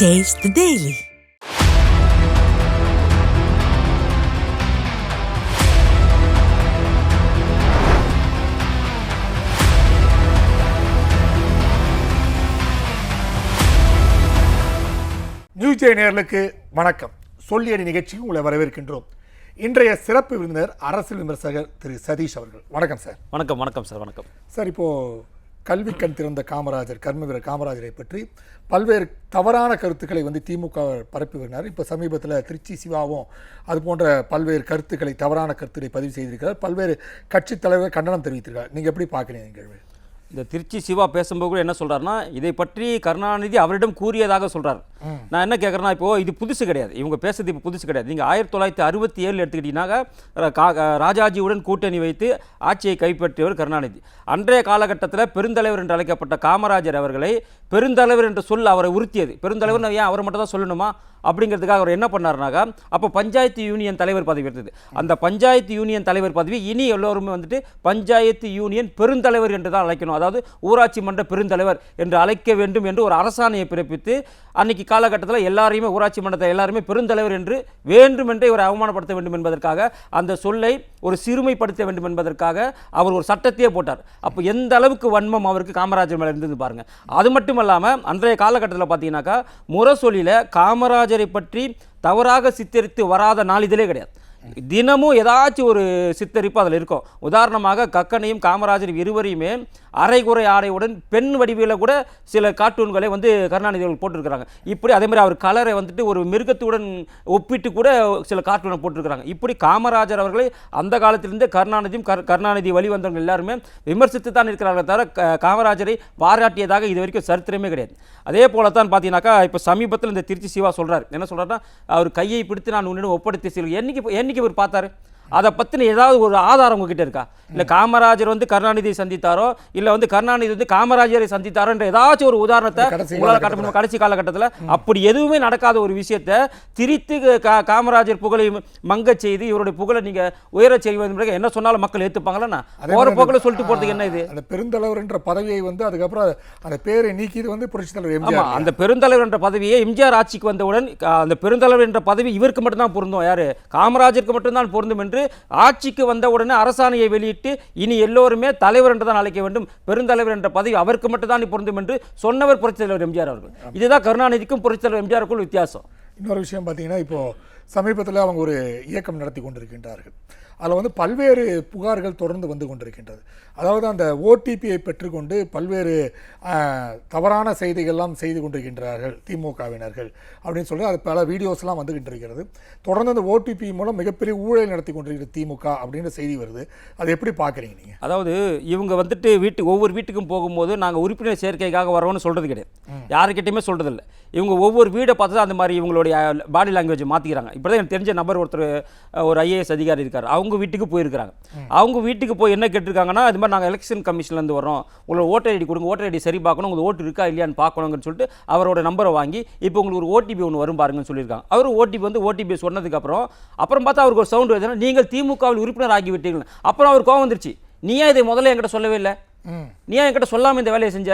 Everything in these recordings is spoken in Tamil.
Taste the Daily. News J நேயர்களுக்கு வணக்கம். சொல்லியடி நிகழ்ச்சிக்கு உங்களை வரவேற்கின்றோம். இன்றைய சிறப்பு விருந்தினர் அரசியல் விமர்சகர் திரு சதீஷ் அவர்கள். வணக்கம் சார். வணக்கம் வணக்கம் சார். வணக்கம். சார் இப்போ கல்வி கண் திறந்த காமராஜர் கர்மவீரர் காமராஜரை பற்றி பல்வேறு தவறான கருத்துக்களை வந்து திமுக பரப்பி வருகிறார். இப்போ சமீபத்தில் திருச்சி சிவாவும் அது போன்ற பல்வேறு கருத்துக்களை தவறான கருத்துக்களை பதிவு செய்திருக்கிறார். பல்வேறு கட்சித் தலைவர் கண்டனம் தெரிவித்திருக்கார் நீங்கள் எப்படி பார்க்குறீங்க நிகழ்வு இந்த திருச்சி சிவா பேசும்போது கூட என்ன சொல்கிறாருன்னா இதை பற்றி கருணாநிதி அவரிடம் கூறியதாக சொல்கிறார் நான் என்ன கேட்குறேன்னா இப்போது இது புதுசு கிடையாது. இவங்க பேசுறது இப்போ புதுசு கிடையாது. நீங்கள் ஆயிரத்தி தொள்ளாயிரத்தி அறுபத்தி ஏழு எடுத்துக்கிட்டீங்கன்னாக்க ராஜாஜியுடன் கூட்டணி வைத்து ஆட்சியை கைப்பற்றியவர் கருணாநிதி. அன்றைய காலகட்டத்தில் பெருந்தலைவர் என்று அழைக்கப்பட்ட காமராஜர் அவர்களை பெருந்தலைவர் என்ற சொல் அவரை உறுத்தியது. பெருந்தலைவர் ஏன் அவரை மட்டும் தான் சொல்லணுமா? அப்படிங்கிறதுக்காக அவர் என்ன பண்ணாருனாக்கா அப்போ பஞ்சாயத்து யூனியன் தலைவர் பதவி இருந்தது அந்த பஞ்சாயத்து யூனியன் தலைவர் பதவி இனி எல்லோருமே வந்துட்டு பஞ்சாயத்து யூனியன் பெருந்தலைவர் என்று தான் அழைக்கணும். அதாவது ஊராட்சி மன்ற பெருந்தலைவர் என்று அழைக்க வேண்டும் என்று ஒரு அரசாணையை பிறப்பித்து அன்னைக்கு காலகட்டத்தில் எல்லாரையுமே ஊராட்சி மன்றத்தை எல்லாருமே பெருந்தலைவர் என்று வேண்டுமென்றே இவரை அவமானப்படுத்த வேண்டும் என்பதற்காக அந்த சொல்லை ஒரு சிறுமைப்படுத்த வேண்டும் என்பதற்காக அவர் ஒரு சட்டத்தையே போட்டார். அப்போ எந்த அளவுக்கு வன்மம் அவருக்கு காமராஜர் மேலே இருந்தது பாருங்கள் அது மட்டும் இல்லாமல் அன்றைய காலகட்டத்தில் பார்த்தீங்கன்னாக்கா முரசொலியில் காமராஜரை பற்றி தவறாக சித்தரித்து வராத நாளிதழே கிடையாது. தினமும் ஏதாச்சும் ஒரு சித்தரிப்பு அதில் இருக்கும். உதாரணமாக கக்கனையும் காமராஜர் இருவரையுமே அரைகுறை ஆடையுடன் பெண் வடிவில் கூட சில கார்ட்டூன்களை வந்து கருணாநிதி அவர்கள் போட்டிருக்கிறாங்க. இப்படி அதே மாதிரி அவர் கலரை வந்துட்டு ஒரு மிருகத்துடன் ஒப்பிட்டு கூட சில கார்ட்டூனை போட்டிருக்கிறாங்க. இப்படி காமராஜர் அவர்களை அந்த காலத்திலிருந்து கருணாநிதியும் கரு- கருணாநிதி வழிவந்தவங்க எல்லாருமே விமர்சித்து தான் இருக்கிறார்கள் தவிர காமராஜரை பாராட்டியதாக இது வரைக்கும் சரித்திரமே கிடையாது. அதே போல தான் பார்த்தீங்கன்னாக்கா இப்போ சமீபத்தில் இந்த திருச்சி சிவா சொல்கிறார் என்ன சொல்கிறாருன்னா அவர் கையை பிடித்து நான் உன்னிடம் ஒப்படைத்து செல்வேன் என்னைக்கு என்னைக்கு இவர் பார்த்தாரு? அதை பற்றின ஏதாவது ஒரு ஆதாரம் உங்ககிட்ட இருக்கா? இல்லை காமராஜர் வந்து கருணாநிதியை சந்தித்தாரோ? இல்லை வந்து கருணாநிதி வந்து காமராஜரை சந்தித்தாரோ என்ற ஏதாச்சும் ஒரு உதாரணத்தை உங்களால் காட்ட. முடியுமா? கடைசி காலகட்டத்தில். அப்படி எதுவுமே நடக்காத ஒரு விஷயத்தை திரித்து கா- காமராஜர் புகழை மங்கச் செய்து இவருடைய புகழை நீங்க உயரச் செய்வது என்ன சொன்னாலும் மக்கள் ஏற்றுப்பாங்களா மாதிரி போக்கில் சொல்லிட்டு போறதுக்கு என்ன இது? அந்த பெருந்தலைவர் என்ற பதவியை வந்து அதுக்கப்புறம் அந்த பேரை நீக்கியது வந்து புரட்சித் தலைவர் எம்ஜிஆர். அந்த பெருந்தலைவர் என்ற பதவியை எம்ஜிஆர் ஆட்சிக்கு வந்தவுடன் அந்த பெருந்தலைவர் என்ற பதவி இவருக்கு மட்டும்தான் பொருந்தும். யாரு? காமராஜருக்கு மட்டும்தான் பொருந்தும் என்று ஆட்சிக்கு வந்த உடனே அரசாணையை வெளியிட்டு இனி எல்லோருமே தலைவர் என்று தான் அழைக்க வேண்டும் பெருந்தலைவர் என்ற பதவி அவருக்கு மட்டும்தான் பொருந்தும் என்று சொன்னவர் புரட்சித் தலைவர் எம்ஜிஆர் அவர்கள். இதுதான் கருணாநிதிக்கும் புரட்சித் தலைவர் எம்ஜிஆருக்கும் வித்தியாசம். இன்னொரு விஷயம் பார்த்தீங்கன்னா இப்போ சமீபத்தில் அவங்க ஒரு இயக்கம் நடத்தி கொண்டிருக்கின்றார்கள். அதில் வந்து பல்வேறு புகார்கள் தொடர்ந்து வந்து கொண்டிருக்கின்றது. அதாவது அந்த ஓடிபியை பெற்றுக்கொண்டு பல்வேறு தவறான செய்திகள்லாம் செய்து கொண்டிருக்கின்றார்கள் திமுகவினர்கள் அப்படின்னு சொல்லி அது பல வீடியோஸ்லாம் வந்துகிட்டு இருக்கிறது தொடர்ந்து அந்த ஓடிபி மூலம் மிகப்பெரிய ஊழல் நடத்தி கொண்டிருக்கிற திமுக அப்படின்ற செய்தி வருது. அதை எப்படி பார்க்குறீங்க நீங்கள் அதாவது இவங்க வந்துட்டு வீட்டுக்கு ஒவ்வொரு வீட்டுக்கும் போகும்போது நாங்கள் உறுப்பினர் சேர்க்கைக்காக வரோம்னு சொல்கிறது கிடையாது. யாருக்கிட்டையுமே சொல்கிறதில்ல இவங்க ஒவ்வொரு வீடை பார்த்து தான் அந்த மாதிரி இவங்களுடைய பாடி லாங்குவேஜ் மாற்றிக்கிறாங்க இப்போ தான் எனக்கு தெரிஞ்ச நபர் ஒருத்தர் ஒரு ஐஏஎஸ் அதிகாரி இருக்கார். அவங்க வீட்டுக்கு போயிருக்கிறாங்க. அவங்க வீட்டுக்கு போய் என்ன கேட்டிருக்காங்கன்னா இது மாதிரி நாங்கள் எலெக்ஷன் கமிஷன்லேருந்து வரோம் உங்களோட ஓட்டர் ஐடி கொடுங்க ஓட்டர் ஐடி சரி பார்க்கணும் உங்களுக்கு ஓட்டு இருக்கா இல்லையான்னு பார்க்கணுங்கன்னு சொல்லிட்டு அவரோட நம்பரை வாங்கி இப்போ உங்களுக்கு ஒரு ஓடிபி ஒன்று வரும் பாருங்கன்னு சொல்லியிருக்காங்க. அவர் ஓடிபி வந்து ஓடிபி சொன்னதுக்கப்புறம் அப்புறம் பார்த்தா அவருக்கு ஒரு சவுண்ட் வருதுன்னா நீங்கள் திமுகவில் உறுப்பினர் ஆகி விட்டீர்கள் அப்புறம் அவர் கோவம் வந்துருச்சு. நீ ஏன் இதை முதல்ல என்கிட்ட சொல்லவே இல்லை? நீ என்கிட்ட சொல்லாம இந்த வேலையை செஞ்ச?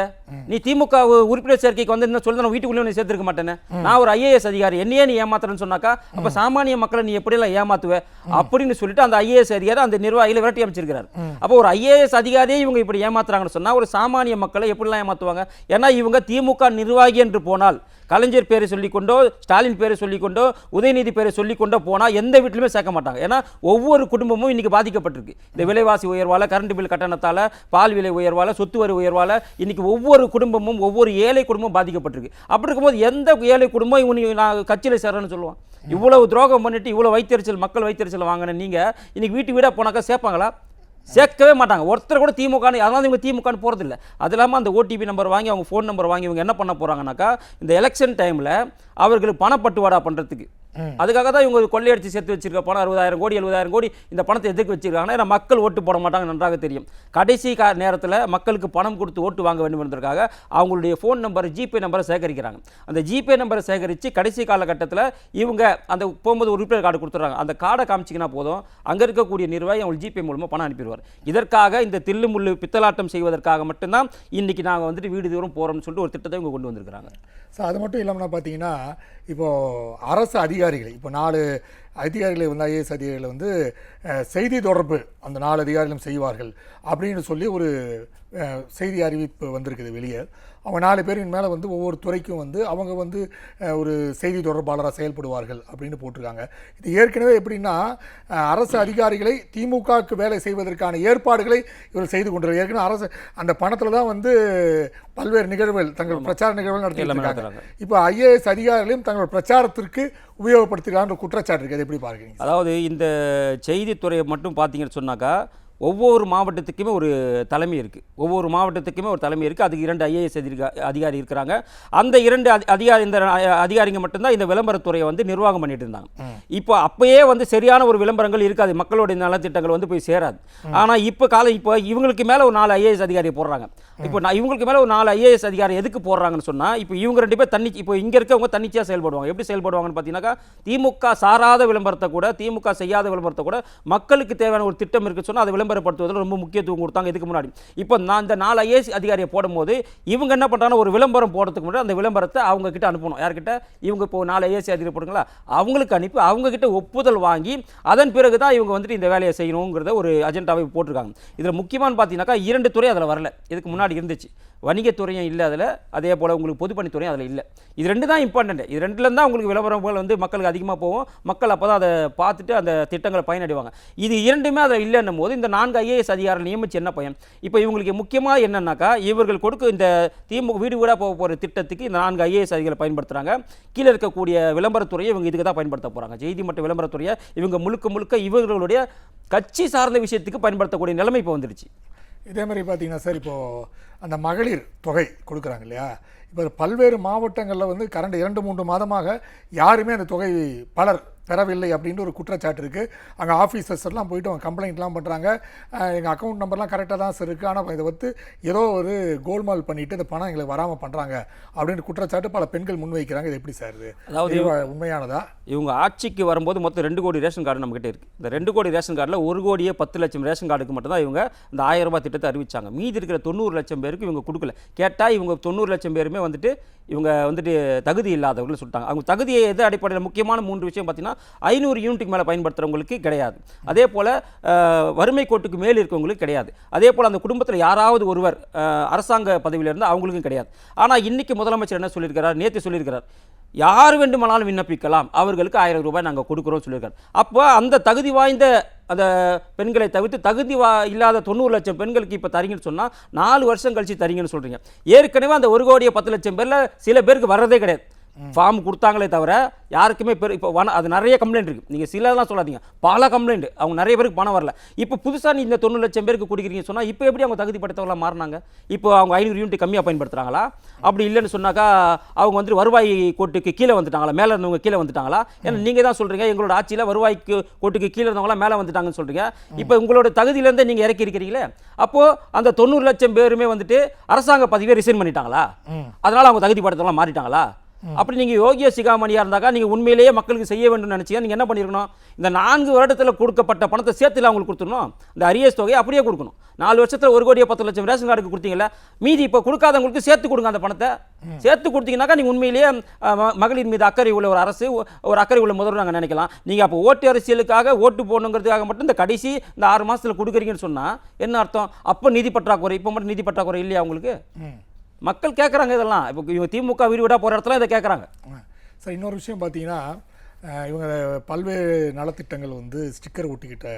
நீ திமுக உறுப்பினர் சேர்க்கைக்கு வந்து என்ன சொல்லி நான் வீட்டுக்குள்ளே நீ சேர்த்திருக்க மாட்டேனே நான் ஒரு ஐஏஎஸ் அதிகாரி. என்னையே நீ ஏமாத்துறேன்னு சொன்னாக்கா அப்ப சாமானிய மக்களை நீ எப்படியெல்லாம் ஏமாத்துவ? அப்படின்னு சொல்லிட்டு அந்த ஐஏஎஸ் அதிகாரி அந்த நிர்வாகிகளை விரட்டி அமைச்சிருக்கிறார். அப்போ ஒரு ஐஏஎஸ் அதிகாரியே இவங்க இப்படி ஏமாத்துறாங்கன்னு சொன்னா ஒரு சாமானிய மக்களை எப்படிலாம் ஏமாத்துவாங்க? ஏன்னா இவங்க திமுக நிர்வாகி என்று போனால் கலைஞர் பேரை சொல்லிக்கொண்டோ ஸ்டாலின் பேரை சொல்லிக்கொண்டோ உதயநிதி பேரை சொல்லிக்கொண்டோ போனால் எந்த வீட்டிலுமே சேர்க்க மாட்டாங்க. ஏன்னா ஒவ்வொரு குடும்பமும் இன்னைக்கு பாதிக்கப்பட்டிருக்கு. இந்த விலைவாசி உயர்வால கரண்ட் பில் கட்டணத்தால பால் விலை உயர்வால சொத்து வரி உயர்வால் இன்றைக்கி ஒவ்வொரு குடும்பமும் ஒவ்வொரு ஏழை குடும்பமும் பாதிக்கப்பட்டிருக்கு. அப்படி இருக்கும்போது எந்த ஏழை குடும்பம் இவனு நான் கட்சியில் சேரேன்னு சொல்லுவான்? இவ்வளவு துரோகம் பண்ணிட்டு இவ்வளோ வைத்தறிச்சல் மக்கள் வைத்தறிச்சல் வாங்கின நீங்கள் இன்றைக்கி வீட்டு வீடாக போனாக்கா சேர்ப்பாங்களா? சேர்க்கவே மாட்டாங்க. ஒருத்தர் கூட திமுகன்னு அதனால இவங்க திமுகன்னு போகிறதில்ல அது இல்லாமல் அந்த ஓடிபி நம்பர் வாங்கி அவங்க ஃபோன் நம்பர் வாங்கி இவங்க என்ன பண்ண போகிறாங்கனாக்கா இந்த எலெக்ஷன் டைமில் அவர்களுக்கு பணப்பட்டுவாடா பண்ணுறதுக்கு அதுக்காக தான் இவங்க கொள்ளையடிச்சு சேர்த்து வச்சிருக்க பணம் அறுபதாயிரம் கோடி எழுபதாயிரம் கோடி இந்த பணத்தை எதுக்கு வச்சிருக்காங்கன்னா ஏன்னா மக்கள் ஓட்டு போட மாட்டாங்க நன்றாக தெரியும். கடைசி கா நேரத்தில் மக்களுக்கு பணம் கொடுத்து ஓட்டு வாங்க வேண்டும் என்பதற்காக அவங்களுடைய ஃபோன் நம்பர் ஜிபே நம்பரை சேகரிக்கிறாங்க. அந்த ஜிபே நம்பரை சேகரித்து கடைசி காலகட்டத்தில் இவங்க அந்த போகும்போது உறுப்பினர் கார்டு கொடுத்துட்றாங்க. அந்த கார்டை காமிச்சிங்கன்னா போதும் அங்கே இருக்கக்கூடிய நிர்வாகி அவங்க ஜிபே மூலமாக பணம் அனுப்பிடுவார். இதற்காக இந்த தில்லு முள்ளு பித்தலாட்டம் செய்வதற்காக மட்டும்தான் இன்னைக்கு நாங்கள் வந்துட்டு வீடு தூரம் போகிறோம்னு சொல்லிட்டு ஒரு திட்டத்தை இவங்க கொண்டு வந்திருக்கிறாங்க. ஸோ அது மட்டும் இல்லாமல் பார்த்தீங்கன்னா இப்போது அரசு அதிகாரிகளை. இப்போ நாலு அதிகாரிகளை வந்து ஐஏஎஸ் அதிகாரிகளை வந்து செய்தி தொடர்பு அந்த நாலு அதிகாரிகளும் செய்வார்கள் அப்படின்னு சொல்லி ஒரு செய்தி அறிவிப்பு வந்திருக்குது வெளியே. அவங்க நாலு பேரின் மேலே வந்து ஒவ்வொரு துறைக்கும் வந்து அவங்க வந்து ஒரு செய்தி தொடர்பாளராக செயல்படுவார்கள் அப்படின்னு போட்டிருக்காங்க. இது ஏற்கனவே எப்படின்னா அரசு அதிகாரிகளை திமுகவுக்கு வேலை செய்வதற்கான ஏற்பாடுகளை இவர் செய்து கொண்டிருக்காங்க ஏற்கனவே அரசு அந்த பணத்தில் தான் வந்து பல்வேறு நிகழ்வுகள் தங்கள் பிரச்சார நிகழ்வுகள் நடத்திட்டு இருக்காங்க. இப்போ ஐஏஎஸ் அதிகாரிகளையும் தங்கள் பிரச்சாரத்திற்கு உபயோகப்படுத்துகிறான்ற குற்றச்சாட்டு இருக்குது. எப்படி பார்க்குறீங்க அதாவது இந்த செய்தித்துறையை மட்டும் பார்த்தீங்கன்னு சொன்னாக்கா ஒவ்வொரு மாவட்டத்துக்குமே ஒரு தலைமை இருக்குது ஒவ்வொரு மாவட்டத்துக்குமே ஒரு தலைமை இருக்குது அதுக்கு இரண்டு ஐஏஎஸ் அதிகாரி இருக்கிறாங்க. அந்த இரண்டு அதி- அதிகாரி இந்த அதிகாரிங்க மட்டும்தான் இந்த விளம்பரத்துறையை வந்து நிர்வாகம் பண்ணிட்டு இருந்தாங்க. இப்போ அப்பயே வந்து சரியான ஒரு விளம்பரங்கள் இருக்காது. மக்களுடைய நலத்திட்டங்கள் வந்து போய் சேராது. ஆனால் இப்போ கால இப்போ இவங்களுக்கு மேலே ஒரு நாலு ஐஏஎஸ் அதிகாரி போடுறாங்க. இப்போ நான் இவங்களுக்கு மேலே ஒரு நாலு ஐஏஎஸ் அதிகாரி எதுக்கு போடுறாங்கன்னு சொன்னால் இப்போ இவங்க ரெண்டு பேர் தன்னி இப்போ இங்கே இருக்கவங்க தன்னிச்சையாக செயல்படுவாங்க. எப்படி செயல்படுவாங்கன்னு பார்த்தீங்கன்னாக்கா திமுக சாராத விளம்பரத்தை கூட திமுக செய்யாத விளம்பரத்தை கூட மக்களுக்கு தேவையான ஒரு திட்டம் இருக்கு சொன்னால் அதை விளம்பரப்படுத்துவதில் ரொம்ப முக்கியத்துவம் கொடுத்தாங்க இதுக்கு முன்னாடி. இப்போ நான் இந்த நாலு ஐஏஎஸ் அதிகாரியை போடும்போது இவங்க என்ன பண்ணுறாங்கன்னா ஒரு விளம்பரம் போடுறதுக்கு முன்னாடி அந்த விளம்பரத்தை அவங்க கிட்ட அனுப்பணும். யார்கிட்ட? இவங்க இப்போ நாலு ஐஏஎஸ் அதிகாரி போடுங்களா? அவங்களுக்கு அனுப்பி அவங்க கிட்ட ஒப்புதல் வாங்கி அதன் பிறகு தான் இவங்க வந்துட்டு இந்த வேலையை செய்யணுங்கிறத ஒரு அஜெண்டாவை போட்டிருக்காங்க. இதில் முக்கியமானு பார்த்தீங்கன்னாக்கா இரண்டு துறை அதில் வரல. இதுக்கு முன்னாடி இருந்துச்சு. வணிகத்துறையும் இல்லை அதில். அதே போல் உங்களுக்கு பொதுப்பணித்துறையும் அதில் இல்லை. இது ரெண்டு தான் இம்பார்ட்டண்ட் இது ரெண்டுல தான் உங்களுக்கு விளம்பரங்கள் வந்து மக்களுக்கு அதிகமாக போகும். மக்கள் அப்போ தான் அதை பார்த்துட்டு அந்த திட்டங்களை பயனடைவாங்க. இது இரண்டுமே அதில் இல்லைன்னும் போது இந்த நான்கு ஐஏஎஸ் அதிகாரிகள் நியமிச்சு என்ன பயன் இப்போ இவங்களுக்கு முக்கியமாக என்னன்னாக்கா இவர்கள் கொடுக்க இந்த திமுக வீடு வீடாக போக போகிற திட்டத்துக்கு இந்த நான்கு ஐஏஎஸ் அதிகாரிகளை பயன்படுத்துகிறாங்க கீழே இருக்கக்கூடிய விளம்பரத்துறையை இவங்க இதுக்கு தான் பயன்படுத்த போகிறாங்க செய்தி மற்றும் விளம்பரத்துறையை இவங்க முழுக்க முழுக்க இவர்களுடைய கட்சி சார்ந்த விஷயத்துக்கு பயன்படுத்தக்கூடிய நிலைமை இப்போ வந்துடுச்சு. இதே மாதிரி பார்த்தீங்கன்னா சார் இப்போது அந்த மகளிர் தொகை கொடுக்குறாங்க இல்லையா? இப்போ பல்வேறு மாவட்டங்களில் வந்து கடந்த இரண்டு மூன்று மாதமாக யாருமே அந்த தொகை பலர் பெறவில்லை அப்படின்ற ஒரு குற்றச்சாட்டு இருக்குது அங்கே ஆஃபீஸர்ஸ் எல்லாம் போயிட்டு அவங்க கம்ப்ளைண்ட்லாம் பண்ணுறாங்க எங்கள் அக்கௌண்ட் நம்பர்லாம் கரெக்டாக தான் சார் இருக்குது ஆனால் இதை வந்து ஏதோ ஒரு கோல்மால் பண்ணிட்டு இந்த பணம் எங்களுக்கு வராமல் பண்ணுறாங்க அப்படின்ற குற்றச்சாட்டு பல பெண்கள் முன்வைக்கிறாங்க. இது எப்படி சார் இது? அதாவது உண்மையானதா? இவங்க ஆட்சிக்கு வரும்போது மொத்தம் ரெண்டு கோடி ரேஷன் கார்டு நம்மகிட்ட இருக்குது இந்த ரெண்டு கோடி ரேஷன் கார்டில் ஒரு கோடியே பத்து லட்சம் ரேஷன் கார்டுக்கு மட்டும் தான் இவங்க இந்த ஆயிரம் ரூபாய் திட்டத்தை அறிவிச்சாங்க. மீதி இருக்கிற தொண்ணூறு லட்சம் பேருக்கு இவங்க கொடுக்கல. கேட்டால் இவங்க தொண்ணூறு லட்சம் பேருமே வந்துட்டு இவங்க வந்துட்டு தகுதி இல்லாதவர்கள் சொல்லிட்டாங்க. அவங்க தகுதியை எது அடிப்படையில்? முக்கியமான மூன்று விஷயம் பார்த்தீங்கன்னா ஐநூறு யூனிட்டுக்கு மேலே பயன்படுத்துகிறவங்களுக்கு கிடையாது. அதே போல் வறுமை கோட்டுக்கு மேல் இருக்கவங்களுக்கு கிடையாது. அதே போல் அந்த குடும்பத்தில் யாராவது ஒருவர் அரசாங்க பதவியில் இருந்தால் அவங்களுக்கும் கிடையாது. ஆனால் இன்றைக்கி முதலமைச்சர் என்ன சொல்லியிருக்கிறார்? நேற்று சொல்லியிருக்கிறார். யார் வேண்டுமானாலும் விண்ணப்பிக்கலாம். அவர்களுக்கு ஆயிரம் ரூபாய் நாங்கள் கொடுக்குறோம் சொல்லியிருக்காரு. அப்போ அந்த தகுதி வாய்ந்த அந்த பெண்களை தவிர்த்து தகுதி வா இல்லாத தொண்ணூறு லட்சம் பெண்களுக்கு இப்போ தரீங்கன்னு சொன்னால் நாலு வருஷம் கழித்து தரீங்கன்னு சொல்கிறீங்க ஏற்கனவே அந்த ஒரு கோடியே பத்து லட்சம் பேரில் சில பேருக்கு வர்றதே கிடையாது. ஃபார்ம் கொடுத்தாங்களே தவிர யாருக்குமே பெரு இப்போ வன அது நிறைய கம்ப்ளைண்ட் இருக்குது நீங்கள் சிலலாம் சொல்லாதீங்க. பல கம்ப்ளைண்ட் அவங்க நிறைய பேருக்கு பணம் வரல. இப்போ புதுசாக நீ இந்த தொண்ணூறு லட்சம் பேருக்கு கொடுக்குறீங்கன்னு சொன்னால் இப்போ எப்படி அவங்க தகுதிப்படுத்தவங்களா மாறினாங்க? இப்போ அவங்க ஐநூறு யூனிட் கம்மியாக பயன்படுத்துகிறாங்களா அப்படி இல்லைன்னு சொன்னாக்கா அவங்க வந்து வருவாய் கோட்டுக்கு கீழே வந்துட்டாங்களா? மேலே இருந்தவங்க கீழே வந்துட்டாங்களா? ஏன்னா நீங்கள் தான் சொல்கிறீங்க எங்களோட ஆட்சியில் வருவாய்க்கு கோட்டுக்கு கீழே இருந்தவங்களாம் மேலே வந்துட்டாங்கன்னு சொல்கிறீங்க இப்போ உங்களோட தகுதியிலேருந்தே நீங்கள் இறக்கி இருக்கிறீங்களே அப்போது அந்த தொண்ணூறு லட்சம் பேருமே வந்துட்டு அரசாங்க பதவியை ரிசைன் பண்ணிட்டாங்களா? அதனால் அவங்க தகுதிப்படுத்தவங்களாம் மாறிட்டாங்களா? அப்படி நீங்கள் யோகிய சிகாமணியாக இருந்தாக்கா நீங்கள் உண்மையிலேயே மக்களுக்கு செய்ய வேண்டும் நினச்சிங்க. நீங்கள் என்ன பண்ணியிருக்கணும் இந்த நான்கு வருடத்தில் கொடுக்கப்பட்ட பணத்தை சேர்த்துல அவங்களுக்கு கொடுத்துடணும். இந்த அரியஸ் தொகையை அப்படியே கொடுக்கணும். நாலு வருஷத்தில் ஒரு கோடியே பத்து லட்சம் ரேஷன் கார்டுக்கு கொடுத்தீங்களா மீதி இப்போ கொடுக்காதவங்களுக்கு சேர்த்து கொடுங்க அந்த பணத்தை. சேர்த்து கொடுத்தீங்கன்னாக்கா நீங்கள் உண்மையிலேயே மகளிர் மீது அக்கறை உள்ள ஒரு அரசு ஒரு அக்கறை உள்ள முதல்வர் நாங்கள் நினைக்கலாம். நீங்கள் அப்போ ஓட்டு அரசியலுக்காக ஓட்டு போடணுங்கிறதுக்காக மட்டும் இந்த கடைசி இந்த ஆறு மாதத்தில் கொடுக்குறீங்கன்னு சொன்னால் என்ன அர்த்தம்? அப்போ நிதி பற்றாக்குறை இப்போ மட்டும் நிதி பற்றாக்குறை இல்லையா அவங்களுக்கு ம். மக்கள் கேட்குறாங்க இதெல்லாம். இப்போ இவங்க திமுக வீடு வீடாக போகிற இடத்துல இதை கேட்குறாங்க சார் இன்னொரு விஷயம் பார்த்தீங்கன்னா இவங்க பல்வேறு நலத்திட்டங்கள் வந்து ஸ்டிக்கர் ஒட்டிக்கிட்ட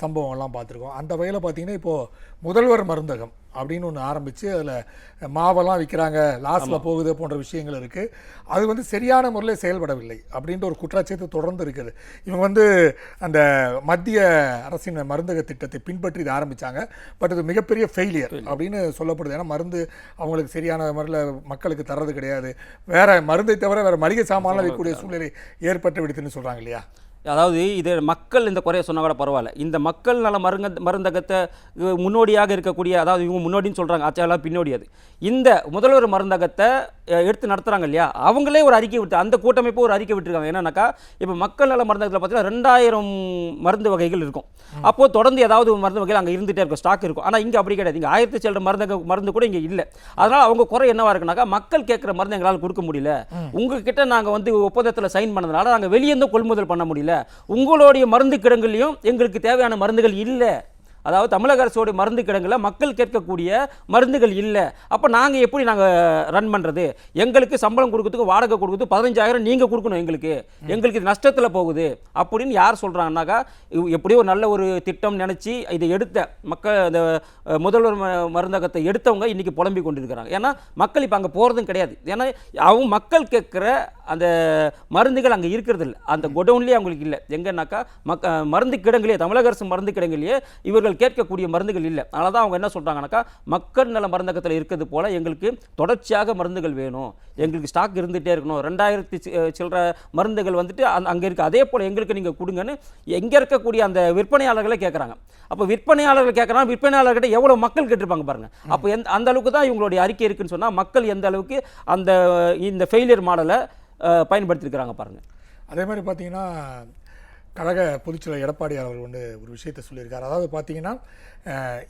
சம்பவம்லாம் பார்த்துருக்கோம். அந்த வகையில் பார்த்தீங்கன்னா இப்போது முதல்வர் மருந்தகம் அப்படின்னு ஒன்று ஆரம்பித்து அதில் மாவெல்லாம் விற்கிறாங்க லாஸில் போகுது போன்ற விஷயங்கள் இருக்குது அது வந்து சரியான முறையில் செயல்படவில்லை அப்படின்ற ஒரு குற்றச்சாட்டு தொடர்ந்து இருக்குது. இவங்க வந்து அந்த மத்திய அரசின் மருந்தக திட்டத்தை பின்பற்றி இதை ஆரம்பித்தாங்க பட் இது மிகப்பெரிய ஃபெயிலியர் அப்படின்னு சொல்லப்படுது. ஏன்னா மருந்து அவங்களுக்கு சரியான முறையில் மக்களுக்கு தர்றது கிடையாது. வேற மருந்தை தவிர வேற மளிகை சாமான்லாம் விற்கக்கூடிய சூழ்நிலை ஏற்பட்டு விடுதுன்னு சொல்கிறாங்க இல்லையா? அதாவது இது மக்கள் இந்த குறைய சொன்னால் கூட பரவாயில்ல. இந்த மக்கள் நல மருங்க மருந்தகத்தை முன்னோடியாக இருக்கக்கூடிய அதாவது இவங்க முன்னோடின்னு சொல்கிறாங்க ஆச்சாலாம் பின்னோடி அது. இந்த முதல்வர் மருந்தகத்தை எடுத்து நடத்துகிறாங்க இல்லையா? அவங்களே ஒரு அறிக்கை விட்டு அந்த கூட்டமைப்பு ஒரு அறிக்கை விட்டுருக்காங்க. என்னன்னாக்கா இப்போ மக்கள் நல மருந்தகத்தில் பார்த்தீங்கன்னா ரெண்டாயிரம் மருந்து வகைகள் இருக்கும். அப்போது தொடர்ந்து ஏதாவது மருந்து வகைகள் அங்கே இருந்துகிட்டே இருக்கும் ஸ்டாக் இருக்கும். ஆனால் இங்கே அப்படி கிடையாது. இங்கே ஆயிரத்தி சில்லற மருந்தக மருந்து கூட இங்கே இல்லை. அதனால் அவங்க குறை என்னவா இருக்குனாக்கா மக்கள் கேட்குற மருந்து எங்களால் கொடுக்க முடியல. உங்ககிட்ட நாங்கள் வந்து ஒப்பந்தத்தில் சைன் பண்ணதுனால நாங்கள் வெளியேருந்து கொள்முதல் பண்ண முடியல. உங்களுடைய மருந்து கிடங்குலையும் எங்களுக்கு தேவையான மருந்துகள் இல்லை. அதாவது தமிழக அரசோட மருந்து கிடங்குல மக்கள் கேட்கக்கூடிய மருந்துகள் இல்லை. அப்போ நாங்கள் எப்படி நாங்கள் ரன் பண்ணுறது எங்களுக்கு சம்பளம் கொடுக்கறதுக்கு வாடகை கொடுக்குறது பதினஞ்சாயிரம் நீங்கள் கொடுக்கணும் எங்களுக்கு. எங்களுக்கு இது நஷ்டத்தில் போகுது. அப்படின்னு யார் சொல்கிறாங்கனாக்கா எப்படியோ ஒரு நல்ல ஒரு திட்டம் நினச்சி இதை எடுத்த மக்கள் இந்த முதல்வர் ம- மருந்தகத்தை எடுத்தவங்க இன்றைக்கி புலம்பி கொண்டிருக்கிறாங்க. ஏன்னா மக்கள் இப்போ அங்கே போகிறதும் கிடையாது. ஏன்னா அவங்க மக்கள் கேட்குற அந்த மருந்துகள் அங்கே இருக்கிறது இல்லை அந்த குடவுன்லேயே அவங்களுக்கு இல்லை. எங்கன்னாக்கா மக்க மருந்து கிடங்குலேயே தமிழக அரசு மருந்து கிடங்குலேயே இவர்கள் கேட்கக்கூடிய மருந்துகள் இல்லை. அதனால தான் அவங்க என்ன சொல்கிறாங்கனாக்கா மக்கள் நல மருந்தகத்தில் இருக்கிறது போல் எங்களுக்கு தொடர்ச்சியாக மருந்துகள் வேணும். எங்களுக்கு ஸ்டாக் இருந்துகிட்டே இருக்கணும். ரெண்டாயிரத்தி சில்லற மருந்துகள் வந்துட்டு அந் அங்கே இருக்குது அதே போல் எங்களுக்கு நீங்கள் கொடுங்கன்னு எங்கே இருக்கக்கூடிய அந்த விற்பனையாளர்களே கேட்குறாங்க. அப்போ விற்பனையாளர்கள் கேட்குறாங்க விற்பனையாளர்கிட்ட எவ்வளோ மக்கள் கேட்டிருப்பாங்க பாருங்கள் அப்போ எந்த அந்த அளவுக்கு தான் இவங்களுடைய அறிக்கை இருக்குன்னு சொன்னால் மக்கள் எந்த அளவுக்கு அந்த இந்த ஃபெயிலியர் மாடலை பயன்படுத்தியிருக்கிறாங்க பாருங்கள் அதே மாதிரி பார்த்தீங்கன்னா கழக பொதுச்செயலர் எடப்பாடியார் அவர் வந்து ஒரு விஷயத்தை சொல்லியிருக்கார். அதாவது பார்த்தீங்கன்னா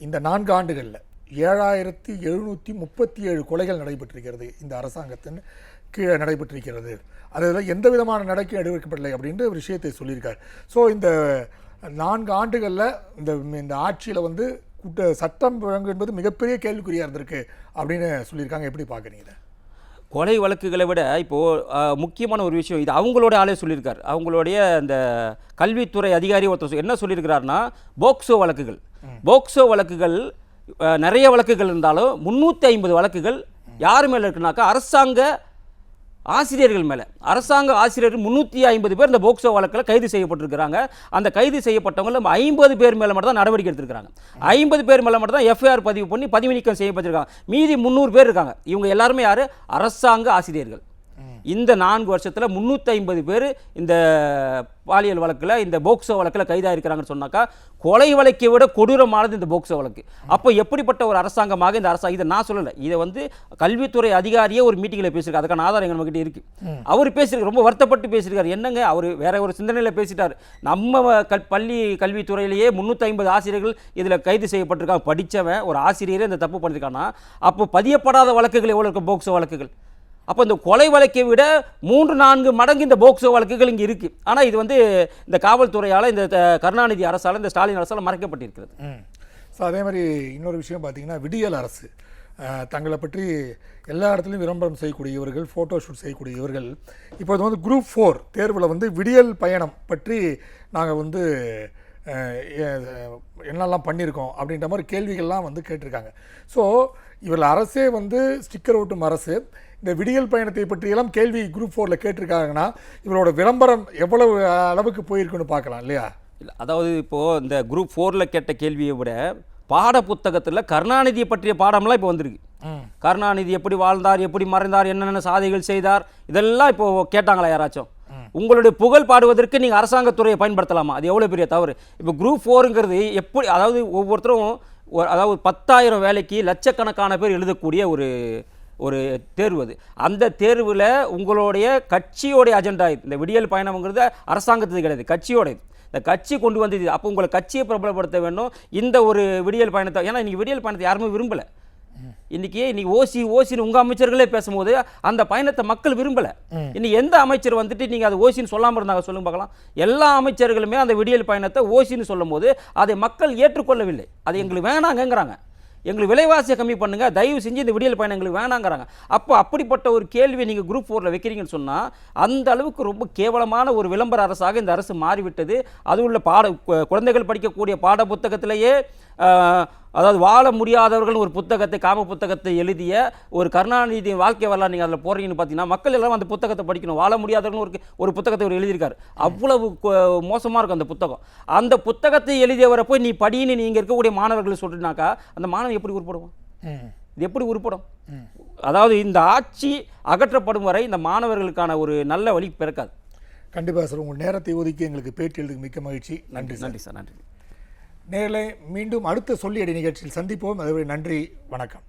இந்த நான்கு ஆண்டுகளில் ஏழாயிரத்தி எழுநூற்றி முப்பத்தி ஏழு கொலைகள் நடைபெற்றிருக்கிறது இந்த அரசாங்கத்தின் கீழே நடைபெற்றிருக்கிறது. அதில் எந்த விதமான நடக்கும் எடுக்கப்படலை அப்படின்ற ஒரு விஷயத்தை சொல்லியிருக்கார். ஸோ இந்த நான்கு ஆண்டுகளில் இந்த இந்த ஆட்சியில் வந்து கூட்ட சட்டம் வழங்கும் என்பது மிகப்பெரிய கேள்விக்குறியாக இருந்திருக்கு அப்படின்னு சொல்லியிருக்காங்க. எப்படி பார்க்குறீங்க கொலை வழக்குகளை விட இப்போது முக்கியமான ஒரு விஷயம் இது. அவங்களோட ஆளே சொல்லியிருக்கார். அவங்களுடைய அந்த கல்வித்துறை அதிகாரி ஒருத்தர் என்ன சொல்லியிருக்கிறாருன்னா போக்சோ வழக்குகள். போக்சோ வழக்குகள் நிறைய வழக்குகள் இருந்தாலும் முந்நூற்றி ஐம்பது வழக்குகள் யார் மேலே இருக்குனாக்கா அரசாங்க ஆசிரியர்கள் மேலே. அரசாங்க ஆசிரியர் முந்நூற்றி ஐம்பது பேர் இந்த போக்சோ வழக்கில் கைது செய்யப்பட்டிருக்கிறாங்க. அந்த கைது செய்யப்பட்டவங்கள ஐம்பது பேர் மேலே மட்டும் தான் நடவடிக்கை எடுத்திருக்காங்க ஐம்பது பேர் மேலே மட்டும் தான் எஃப்ஐஆர் பதிவு பண்ணி பதிவு நீக்கம் செய்யப்பட்டிருக்காங்க. மீதி முந்நூறு பேர் இருக்காங்க. இவங்க எல்லாருமே யார்? அரசாங்க ஆசிரியர்கள். இந்த நான்கு வருஷத்தில் முந்நூற்றி ஐம்பது பேர் இந்த பாலியல் வழக்கில் இந்த போக்சோ வழக்கில் கைதாக இருக்கிறாங்கன்னு சொன்னாக்கா கொலை வழக்கை விட கொடூரமானது இந்த போக்சோ வழக்கு. அப்போ எப்படிப்பட்ட ஒரு அரசாங்கமாக இந்த அரசாங்கம் இதை நான் சொல்லலை. இதை வந்து கல்வித்துறை அதிகாரியே ஒரு மீட்டிங்கில் பேசியிருக்காரு. அதுக்கான ஆதாரம் எங்கள் நம்மகிட்ட இருக்கு. அவர் பேசியிருக்காரு. ரொம்ப வருத்தப்பட்டு பேசியிருக்காரு. என்னங்க? அவர் வேற ஒரு சிந்தனையில் பேசிட்டார். நம்ம கல் பள்ளி கல்வித்துறையிலேயே முந்நூற்றி ஐம்பது ஆசிரியர்கள் இதில் கைது செய்யப்பட்டிருக்காங்க. படித்தவன் ஒரு ஆசிரியரே இந்த தப்பு பண்ணியிருக்கான்னா அப்போ பதியப்படாத வழக்குகள் எவ்வளோ இருக்கும் போக்சோ வழக்குகள். அப்போ இந்த கொலை வழக்கை விட மூன்று நான்கு மடங்கு இந்த போக்சோ வழக்குகள் இங்கே இருக்குது ஆனால் இது வந்து இந்த காவல்துறையால் இந்த கருணாநிதி அரசால் இந்த ஸ்டாலின் அரசால் மறைக்கப்பட்டிருக்கிறது. ஸோ அதே மாதிரி இன்னொரு விஷயம் பார்த்தீங்கன்னா விடியல் அரசு. தங்களை பற்றி எல்லா இடத்துலையும் விளம்பரம் செய்யக்கூடிய இவர்கள் ஃபோட்டோ ஷூட் செய்யக்கூடியவர்கள். இப்போது வந்து குரூப் ஃபோர் தேர்வில் வந்து விடியல் பயணம் பற்றி நாங்கள் வந்து என்னெல்லாம் பண்ணியிருக்கோம் அப்படின்ற மாதிரி கேள்விகள்லாம் வந்து கேட்டிருக்காங்க. ஸோ இவர்கள் அரசே வந்து ஸ்டிக்கர் ஓட்டும் அரசு. இந்த விடியல் பயணத்தை பற்றியெல்லாம் கேள்வி குரூப் ஃபோரில் கேட்டிருக்காங்கன்னா இவரோட விளம்பரம் எவ்வளவு அளவுக்கு போயிருக்குன்னு பார்க்கலாம் இல்லையா? இல்ல, அதாவது இப்போது இந்த குரூப் ஃபோரில் கேட்ட கேள்வியை விட பாட புத்தகத்தில் கருணாநிதியை பற்றிய பாடம்லாம் இப்போ வந்திருக்கு. கருணாநிதி எப்படி வாழ்ந்தார் எப்படி மறைந்தார் என்னென்ன சாதைகள் செய்தார் இதெல்லாம் இப்போ கேட்டாங்களா யாராச்சும்? உங்களுடைய புகழ் பாடுவதற்கு நீங்கள் அரசாங்கத்துறையை பயன்படுத்தலாமா? அது எவ்வளோ பெரிய தவறு? இப்போ குரூப் ஃபோருங்கிறது எப்படி அதாவது ஒவ்வொருத்தரும் அதாவது பத்தாயிரம் வேலைக்கு லட்சக்கணக்கான பேர் எழுதக்கூடிய ஒரு ஒரு தேர்வு அது. அந்த தேர்வில் உங்களுடைய கட்சியோடைய அஜெண்டா இந்த விடியல் பயணம்ங்கிறது அரசாங்கத்துக்கு கிடையாது கட்சியோடது. இந்த கட்சி கொண்டு வந்தது அப்போ உங்களை கட்சியை பிரபலப்படுத்த வேண்டும் இந்த ஒரு விடியல் பயணத்தை ஏன்னா இன்னைக்கு விடியல் பயணத்தை யாருமே விரும்பலை. இன்னைக்கு இன்னைக்கு ஓசி ஓசின்னு உங்க அமைச்சர்களே பேசும்போது அந்த பயணத்தை மக்கள் விரும்பல. இன்னைக்கு எந்த அமைச்சர் வந்துட்டு நீங்க அது ஓசின்னு சொல்லாம இருந்தாங்க சொல்லுங்க பார்க்கலாம். எல்லா அமைச்சர்களுமே அந்த விடியல் பயணத்தை ஓசின்னு சொல்லும்போது அதை மக்கள் ஏற்றுக்கொள்ளவில்லை. அது எங்களுக்கு வேணாங்கங்கிறாங்க. எங்களுக்கு விலைவாசியை கம்மி பண்ணுங்கள் தயவு செஞ்சு இந்த விடியல் பயணம் எங்களுக்கு வேணாங்கிறாங்க. அப்போ அப்படிப்பட்ட ஒரு கேள்வியை நீங்கள் குரூப் ஃபோரில் வைக்கிறீங்கன்னு சொன்னால் அந்த அளவுக்கு ரொம்ப கேவலமான ஒரு விளம்பர அரசாக இந்த அரசு மாறிவிட்டது. அது உள்ள பாட குழந்தைகள் படிக்கக்கூடிய பாட புத்தகத்திலேயே அதாவது வாழ முடியாதவர்கள் ஒரு புத்தகத்தை காம புத்தகத்தை எழுதிய ஒரு கருணாநிதி வாழ்க்கை வரலாறு நீங்கள் அதில் போடுறீங்கன்னு பார்த்தீங்கன்னா மக்கள் எல்லாம் அந்த புத்தகத்தை படிக்கணும். வாழ முடியாதவர்கள் ஒரு ஒரு புத்தகத்தை அவர் எழுதியிருக்காரு. அவ்வளவு மோசமாக இருக்கும் அந்த புத்தகம். அந்த புத்தகத்தை எழுதியவரை போய் நீ படின்னு நீங்கள் இருக்கக்கூடிய மாணவர்கள் சொல்லினாக்கா அந்த மாணவன் எப்படி உருப்படுவான்? இது எப்படி உருப்படும்? அதாவது இந்த ஆட்சி அகற்றப்படும் வரை இந்த மாணவர்களுக்கான ஒரு நல்ல வழி பிறக்காது. கண்டிப்பாக சார் உங்கள் நேரத்தை ஒதுக்கி எங்களுக்கு பேட்டி எழுதுக்கு மிக்க மகிழ்ச்சி. நன்றி நன்றி சார் நன்றி. நேரில் மீண்டும் அடுத்த சொல்லியடி நிகழ்ச்சியில் சந்திப்போம். அதுவரை நன்றி வணக்கம்.